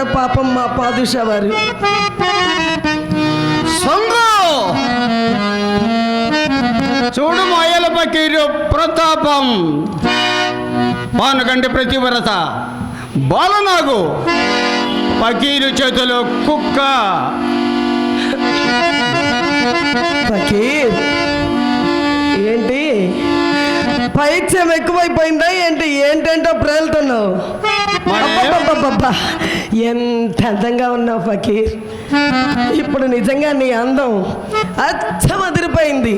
చేశారో పాపం మా పాదుషా వారు సొంగు! చూడు మాయల పకీరు ప్రతాపం. పానుగంటి ప్రతివ్రత. బాలనాగు! పకీరు చేతిలో కుక్క. ఫకీర్ ఏంటి? పైత్యం ఎక్కువైపోయిందా ఏంటి? ఏంటంటో ప్రేలుతున్నావు. ఎంత అందంగా ఉన్నావు ఫకీర్. ఇప్పుడు నిజంగా నీ అందం అచ్చం అదిరిపోయింది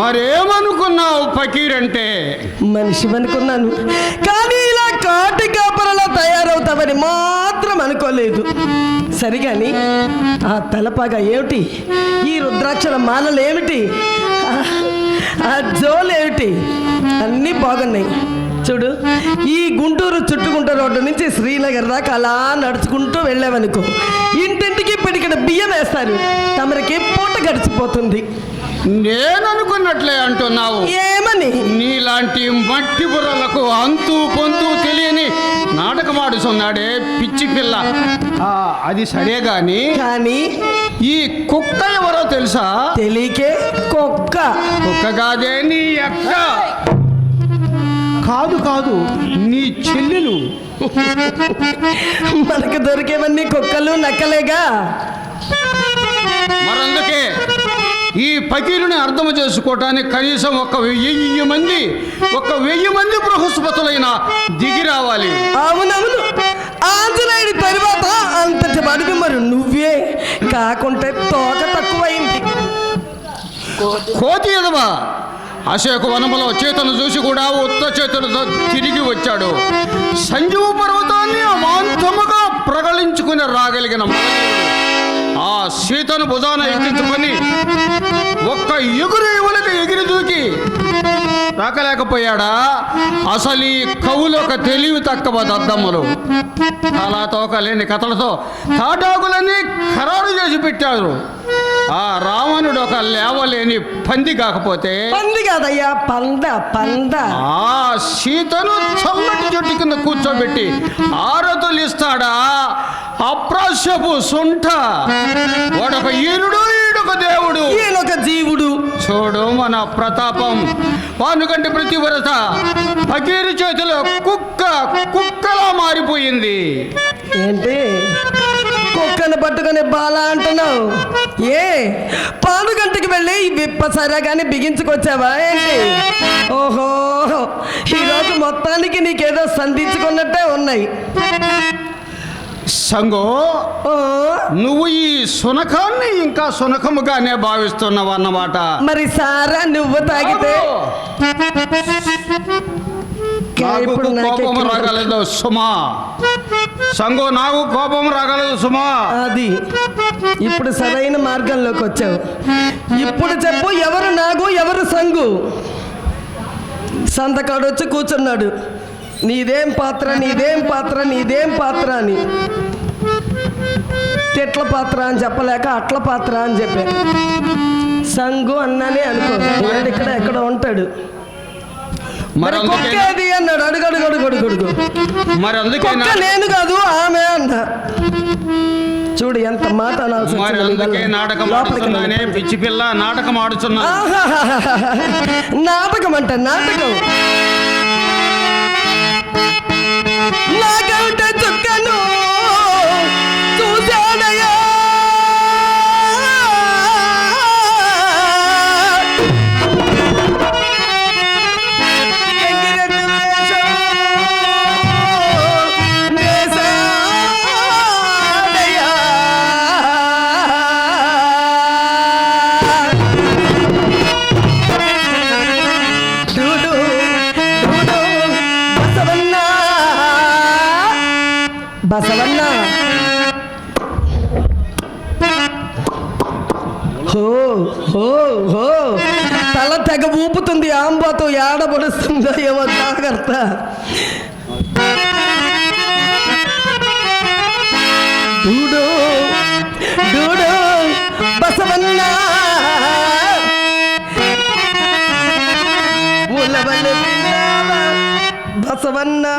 మరేమనుకున్నావు పకీర్ అంటే? మనిషి అనుకున్నాను. కానీ ఇలా కాటి కాపరలా తయారవుతావని మాత్రం అనుకోలేదు. సరిగాని ఆ తలపాగా ఏమిటి? ఈ రుద్రాక్షల మాలలు ఏమిటి? ఆ జోలు ఏమిటి అన్నీ బాగున్నాయి. చూడు. ఈ గుంటూరు చుట్టుకుంట రోడ్డు నుంచి శ్రీనగర్ దాకా అలా నడుచుకుంటూ వెళ్ళామనుకో ఇంటింటికి పిడికడ బియ్యం వేస్తారు తమరికి పూట గడిచిపోతుంది. నేను అనుకున్నట్లే అంటున్నావు. ఏమని? నీలాంటి మట్టి బుర్రలకు అంతు పొంతు తెలియని నాటకమాడుతున్నాడే పిచ్చి పిల్ల. అది సరే గాని కానీ? ఈ కుక్క ఎవరో తెలుసా? తెలియకే కుక్క. కుక్క కాదే నీ అక్క. కాదు కాదు నీ చెల్లెలు. మనకు దొరికేవన్నీ కుక్కలు నక్కలేగా? మరందుకే ఈ పకీరుని అర్థం చేసుకోవటానికి కనీసం ఒక వెయ్యి మంది ఒక వెయ్యి మంది బృహస్పతులైన దిగి రావాలి. అవునవును. ఆంజనేయుడి తర్వాత అంతటి బడుగు మరి నువ్వే. కాకుంటే తోక తక్కువైంది. కోతి ఎదవా అశోక వనములో చేతను చూసి కూడా ఉత్త చేతులతో తిరిగి వచ్చాడు. సంజీవ పర్వతాన్ని అమాంతముగా ప్రగలించుకుని రాగలిగిన ఆ సీతను భుజాన ఎక్కించుకొని ఒక్క ఎగురు ఇవులకి ఎగిరి దూకి రాకలేకపోయాడా అసలు ఈ కవులు ఒక తెలివి తక్కువ దద్దమ్మలు. అలా తోకలేని కథలతో తాటాకులన్నీ ఖరారు చేసి పెట్టారు. ఆ రావణుడు ఒక లేవలేని పంది కాకపోతే పంది కాదయ్యా పంద పంద. ఆ సీతను చల్లటి చెట్టు కింద కూర్చోబెట్టి ఆరతులు ఇస్తాడా? అప్రాస్యపు సుంఠ. వాడొక ఈరుడు ఈడొక దేవుడు. ఈయనొక జీవుడు. చూడు మన ప్రతాపం. పానుగంటి ప్రతివ్రత ఫకీరు చేతిలో కుక్క కుక్కలా మారిపోయింది. ఏంటి? కుక్కను పట్టుకొని బాల అంటున్నావు. ఏ? పానుగంటకి వెళ్ళి ఈ విప్ప సరగానే బిగించుకొచ్చావా ఏంటి? ఓహో. ఈరోజు మొత్తానికి నీకేదో సంధించుకున్నట్టే ఉన్నాయి. సంగో నువ్వు ఈ సునకాన్ని ఇంకా సునకముగానే భావిస్తున్నావు అన్నమాట? మరి సారా నువ్వు తాగితే? కోపం. రాగలదు సుమా. సంగో నాకు కోపం రాగలదు సుమా. అది ఇప్పుడు సరైన మార్గంలోకి వచ్చావు. ఇప్పుడు చెప్పు ఎవరు నాగు ఎవరు సంగు. సంతకాడు వచ్చి కూర్చున్నాడు. నీదేం పాత్ర నీదేం పాత్ర నీదేం పాత్ర అని. తిట్ల పాత్ర అని చెప్పలేక అట్ల పాత్ర అని చెప్పాను సంగు అన్నానే అనుకో. ఇక్కడ ఎక్కడ ఉంటాడు. మరి కుక్కేది అన్నాడు అడుగు అడుగు అడుగు అడుగు అడుగు మరి అందుకే నేను కాదు ఆమె అన్న చూడు ఎంత మాట. నాటకం ఆడుతున్నానే. పిచ్చి పిల్ల నాటకం ఆడుతున్నా. నాటకం అంట నాటకం నాకంటే చుక్కను హో హో హో. తల తెగ ఊపుతుంది ఆంబాతో ఏడబడుస్తుందో ఏమో జాగ్రత్త. డూడు డూడు బసవన్నా. బసవన్నా?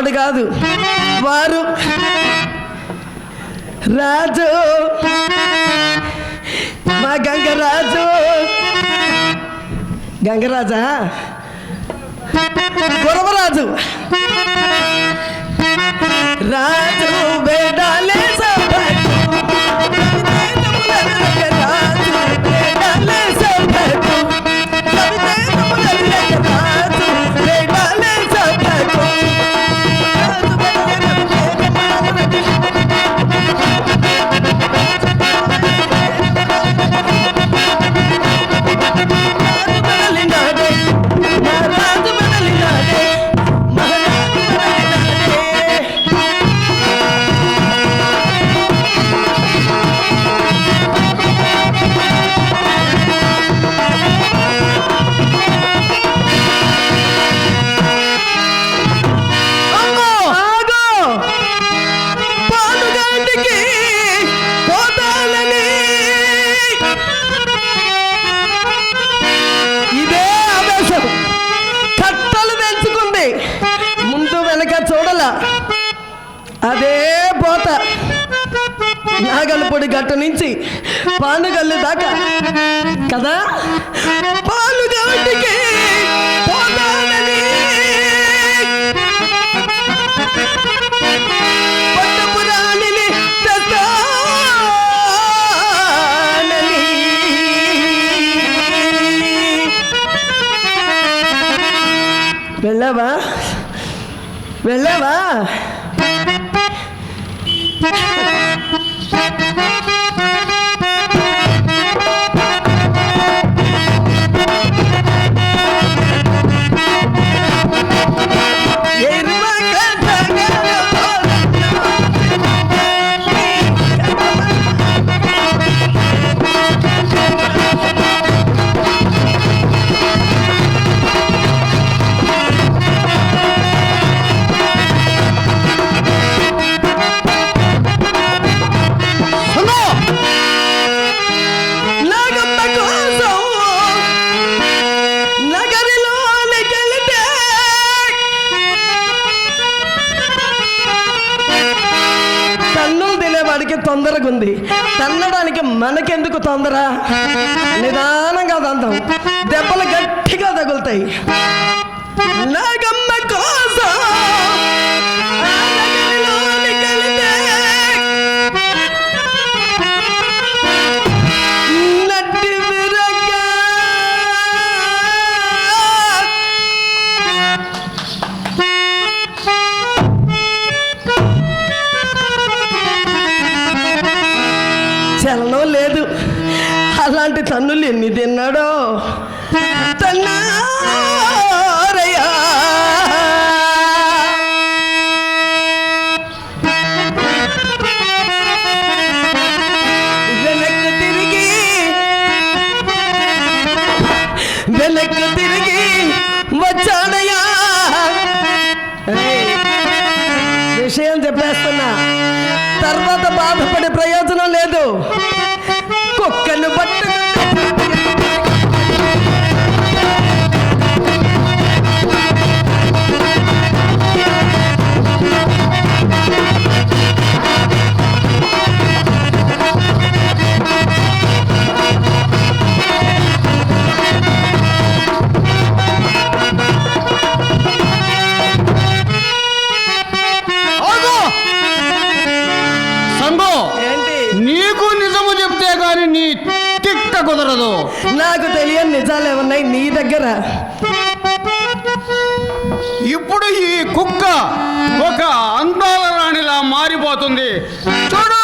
వాడు కాదు. వారు రాజు. మా గంగరాజు గంగరాజా గురవరాజు నాగలపొడి గట్ట నుంచి పానుగల్లు దాకా. కదా? పాలుగాంటికి పోతానని. పట్టపురాణిని తెస్తానని. వెళ్ళావా? వెళ్ళావా? తొందరగా ఉంది. తన్నడానికి మనకెందుకు తొందర? నిదానంగా తందాం దెబ్బలు గట్టిగా తగులుతాయి. ఎన్ని తిన్నాడో నీ తిక్క కుదరదు. నాకు తెలియని నిజాలు ఏమన్నాయి నీ దగ్గర? ఇప్పుడు ఈ కుక్క ఒక అందాల రాణిలా మారిపోతుంది. చూడు